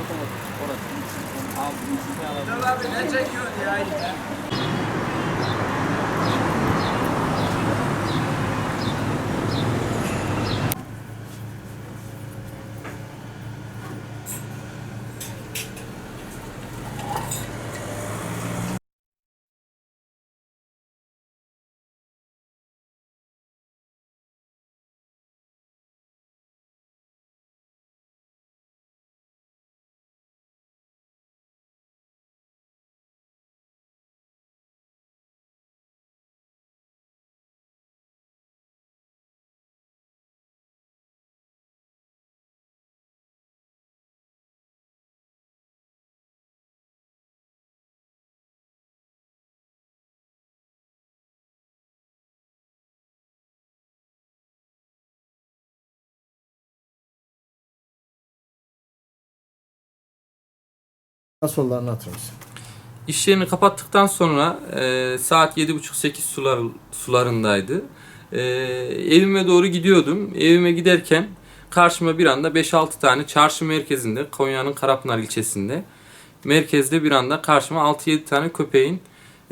otomatik. Orası. Abi ne çekiyorsun ya Nasıl oldu anlatır mısın? İş yerini kapattıktan sonra e, saat 7.30-8 sular, sularındaydı. E, evime doğru gidiyordum. Evime giderken karşıma bir anda 5-6 tane çarşı merkezinde Konya'nın Karapınar ilçesinde merkezde bir anda karşıma 6-7 tane köpeğin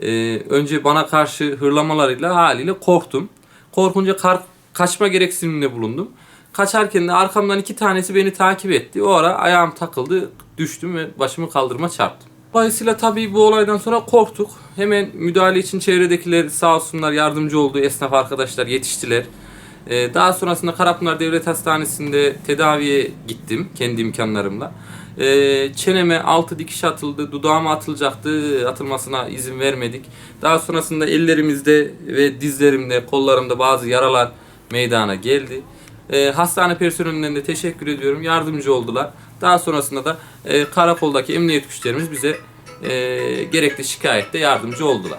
e, önce bana karşı hırlamalarıyla haliyle korktum. Korkunca kar, kaçma gereksiniminde bulundum. Kaçarken de arkamdan iki tanesi beni takip etti. O ara ayağım takıldı, düştüm ve başımı kaldırıma çarptım. Dolayısıyla tabii bu olaydan sonra korktuk. Hemen müdahale için çevredekiler sağ olsunlar yardımcı oldu. Esnaf arkadaşlar yetiştiler. Ee, daha sonrasında Karapınar Devlet Hastanesi'nde tedaviye gittim kendi imkanlarımla. Ee, çeneme altı dikiş atıldı, dudağıma atılacaktı, atılmasına izin vermedik. Daha sonrasında ellerimizde ve dizlerimde, kollarımda bazı yaralar meydana geldi. Ee, hastane personelinden de teşekkür ediyorum. Yardımcı oldular. Daha sonrasında da e, karakoldaki emniyet güçlerimiz bize e, gerekli şikayette yardımcı oldular.